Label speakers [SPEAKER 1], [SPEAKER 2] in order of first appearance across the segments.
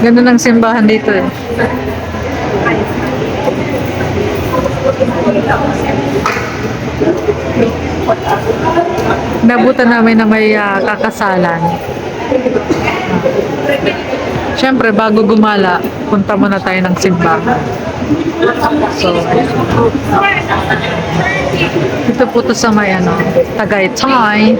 [SPEAKER 1] Ganda ng simbahan dito eh. Nabutan namin na may ah, kakasalan. Siyempre, bago gumala, punta muna tayo ng simbahan. So, ito po to sa may ano, Tagaytay.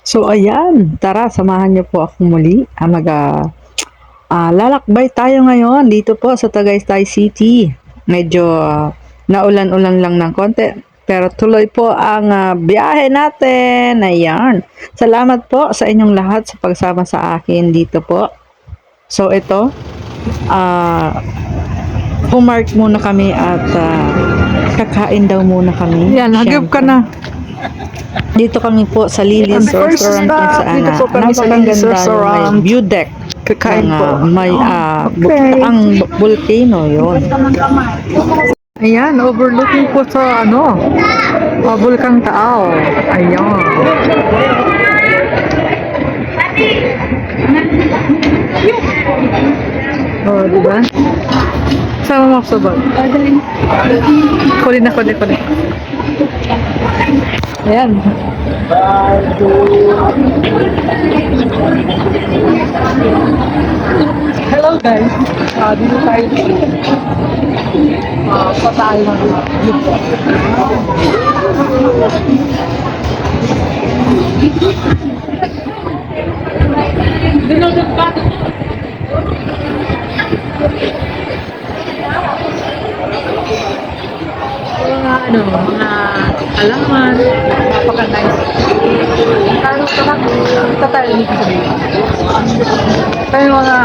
[SPEAKER 2] So ayan, tara samahan niyo po ako muli. Ah, mag ah, ah, lalakbay tayo ngayon dito po sa Tagaytay City. Medyo ah, naulan-ulan lang ng konti. Pero tuloy po ang ah, biyahe natin. Ayan. Salamat po sa inyong lahat sa pagsama sa akin dito po. So ito, ah pumark muna kami at ah, kakain daw muna kami.
[SPEAKER 1] Yan, hagip ka na.
[SPEAKER 2] Dito kami po sa Lily's Restaurant kung saan
[SPEAKER 1] dito po
[SPEAKER 2] na
[SPEAKER 1] kami sa
[SPEAKER 2] napakaganda
[SPEAKER 1] Lily's
[SPEAKER 2] yung
[SPEAKER 1] Restaurant.
[SPEAKER 2] may view deck.
[SPEAKER 1] Kakain po.
[SPEAKER 2] ah, may ah, bu-
[SPEAKER 1] Okay.
[SPEAKER 2] ang volcano yon.
[SPEAKER 1] Ayan, overlooking po sa ano, uh, Bulkang Taaw. Ayan. Oh, di ba? Sama mo ako sa bag. Kunin na, kunin, kunin. Ayan. Hello guys. Ah, dito tayo. Ah, sa tayo ng mga ano, mga alaman, napaka-nice. Ano ka lang, tatay dito sa dito. Tayo mga,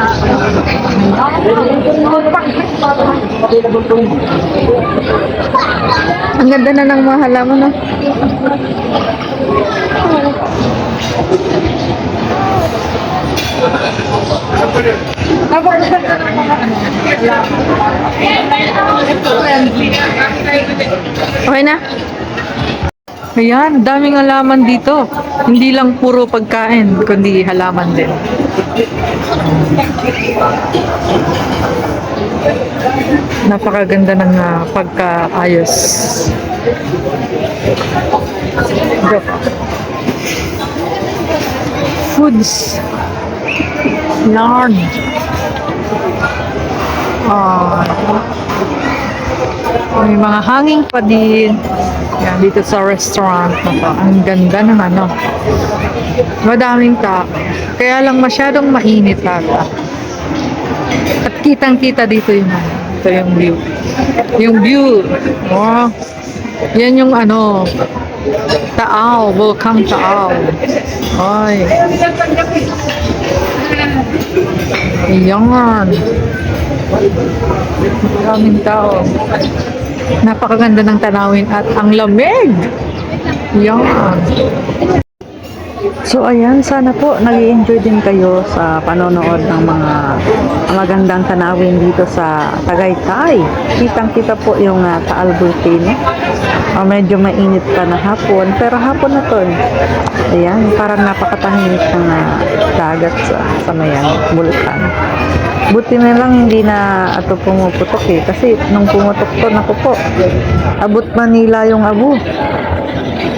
[SPEAKER 2] Ang ganda na ng mga halaman, no?
[SPEAKER 1] ano,
[SPEAKER 2] Okay na?
[SPEAKER 1] Ayan, daming halaman dito. Hindi lang puro pagkain, kundi halaman din. Napakaganda ng ah, pagkaayos. Joke. Foods. Yarn. Ah, may mga hanging pa din. Yan, dito sa restaurant na. Ang ganda ng ano. Madaming tao. Kaya lang masyadong mainit ata. At kitang-kita dito yung ano. Ito yung view. Yung view. Wow. Yan yung ano. Taaw. Volcang Taaw. Ay. Yan. Maraming tao. Napakaganda ng tanawin at ang lamig. Yan.
[SPEAKER 2] So ayan, sana po nag enjoy din kayo sa panonood ng mga magandang tanawin dito sa Tagaytay. Kitang-kita po yung uh, Taal Volcano. Ah, medyo mainit pa na hapon, pero hapon na to. Ayan, parang napakatahimik ng ah, dagat sa, sa mayan, bulkan. Buti na lang hindi na ato pumuputok eh. Kasi nung pumutok to, naku po, abot Manila yung abo.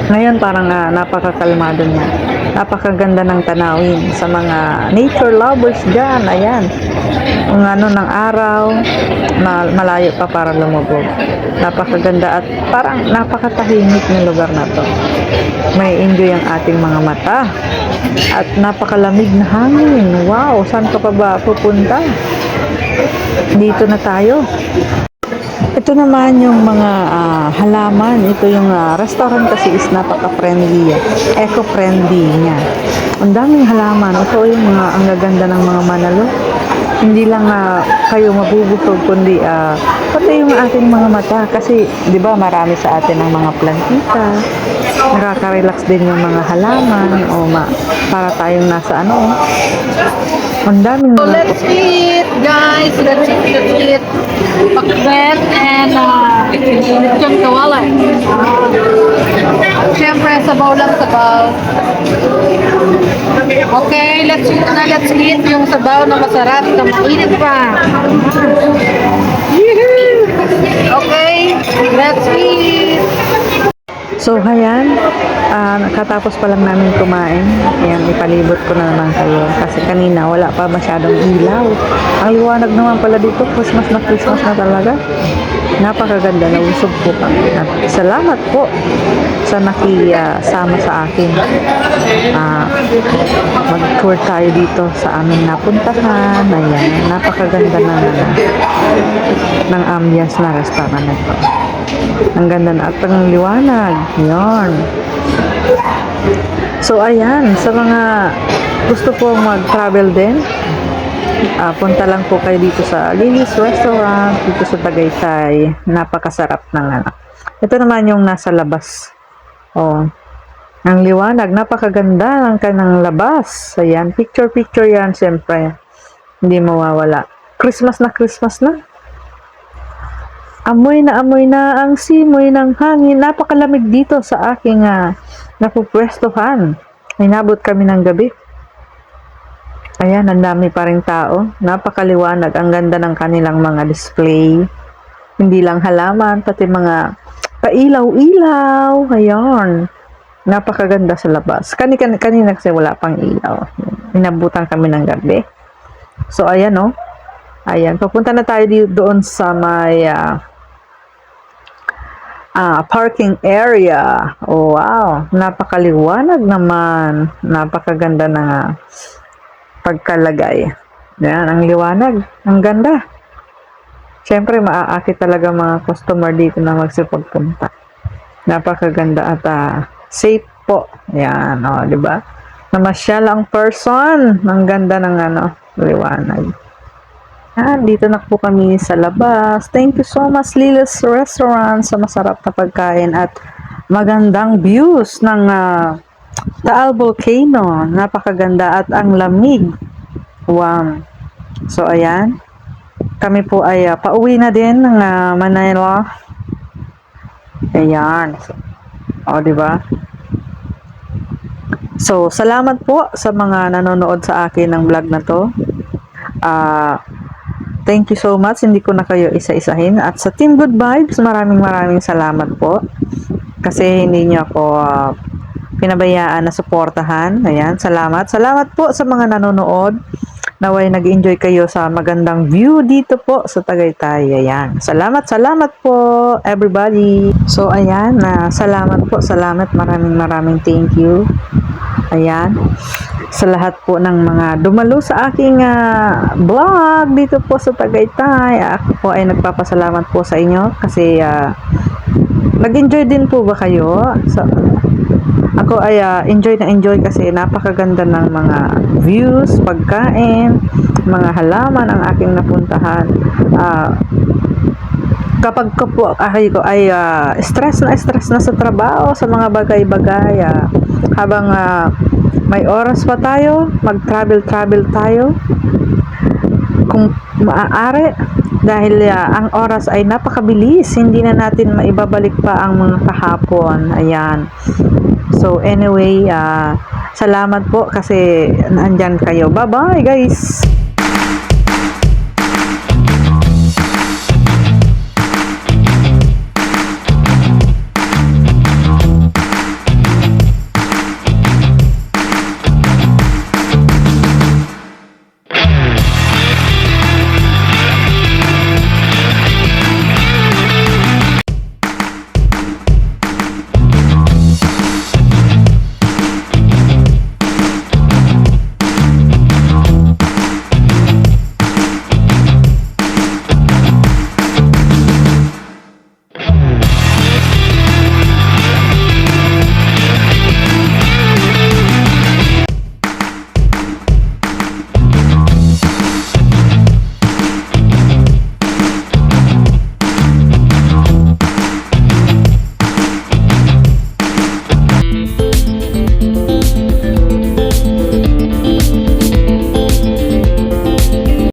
[SPEAKER 2] Ngayon parang ah, napakakalmado niya. Napakaganda ng tanawin sa mga nature lovers dyan. Ayan. Ang ano ng araw, ma- malayo pa para lumubog. Napakaganda at parang napakatahimik ng lugar na to. May enjoy ang ating mga mata. At napakalamig na hangin. Wow, saan ka pa ba pupunta? Dito na tayo. Ito naman yung mga ah, halaman. Ito yung ah, restaurant kasi is napaka-friendly. ah. Eco-friendly niya. Ang daming halaman. Ito yung mga ang gaganda ng mga manalo. Hindi lang ah, kayo mabubusog kundi ah, pati yung ating mga mata kasi 'di ba marami sa atin ang mga plantita. Nakaka-relax din yung mga halaman o ma para tayong nasa ano. Ang daming
[SPEAKER 1] So let's eat, guys. Let's eat, let's eat. Pakbet and uh, lechon kawala. Siyempre, sabaw lang sabaw. Okay, let's, na let's eat yung sabaw na masarap na mainit pa.
[SPEAKER 2] So, ayan, ah, nakatapos pa lang namin kumain. Ayan, ipalibot ko na naman kayo. Kasi kanina, wala pa masyadong ilaw. Ang liwanag naman pala dito, Christmas na Christmas na talaga. Napakaganda, nausog po. At salamat po sa nakisama sa akin. Ah, mag-tour tayo dito sa aming napuntahan. Ayan, napakaganda na ng ambience na restaurant na ito. Ang ganda na at ang liwanag. Yan. So, ayan. Sa mga gusto pong mag-travel din, ah, punta lang po kayo dito sa Lily's Restaurant, dito sa Tagaytay. Napakasarap ng ano. Ito naman yung nasa labas. Oh. Ang liwanag, napakaganda ng kanang labas. Ayan, picture-picture yan, siyempre. Hindi mawawala. Christmas na Christmas na. Amoy na amoy na ang simoy ng hangin. Napakalamig dito sa aking uh, napupwestohan. May nabot kami ng gabi. Ayan, ang dami pa rin tao. Napakaliwanag. Ang ganda ng kanilang mga display. Hindi lang halaman, pati mga pailaw-ilaw. Ayan. Napakaganda sa labas. Kani, kani, kanina kasi wala pang ilaw. Inabutan kami ng gabi. So, ayan, oh. Ayan, papunta na tayo doon sa may ah, ah, parking area. Oh, wow, napakaliwanag naman. Napakaganda na nga pagkalagay. Yan, ang liwanag. Ang ganda. Siyempre, maaakit talaga mga customer dito na magsipagpunta. Napakaganda at ah, safe po. Yan, oh, di ba? Namasyal ang person. Ang ganda ng ano, liwanag. Yan, dito na po kami sa labas. Thank you so much, Lilis Restaurant, sa masarap na pagkain at magandang views ng ah, Taal Volcano. Napakaganda at ang lamig. Wow. So, ayan. Kami po ay ah, pauwi na din ng ah, Manila. Ayan. O, di ba? So, salamat po sa mga nanonood sa akin ng vlog na to. Ah, Thank you so much. Hindi ko na kayo isa-isahin. At sa Team Good Vibes, maraming maraming salamat po. Kasi hindi niyo ako ah, pinabayaan na suportahan. Ayan, salamat. Salamat po sa mga nanonood. Naway nag-enjoy kayo sa magandang view dito po sa Tagaytay. Ayan. Salamat, salamat po everybody. So ayan, na salamat po, salamat. Maraming maraming thank you. Ayan. Sa lahat po ng mga dumalo sa aking ah, vlog dito po sa Tagaytay. Ako po ay nagpapasalamat po sa inyo kasi ah, nag-enjoy din po ba kayo? So, ako ay ah, enjoy na enjoy kasi napakaganda ng mga views, pagkain, mga halaman ang aking napuntahan. Ah, kapag ka po ay, ko ay ah, stress na stress na sa trabaho, sa mga bagay-bagay, ah, habang ah, may oras pa tayo, mag-travel-travel tayo, kung maaari, dahil ah, ang oras ay napakabilis, hindi na natin maibabalik pa ang mga kahapon. Ayan. So, anyway, ah, salamat po kasi nandyan kayo. Bye-bye, guys!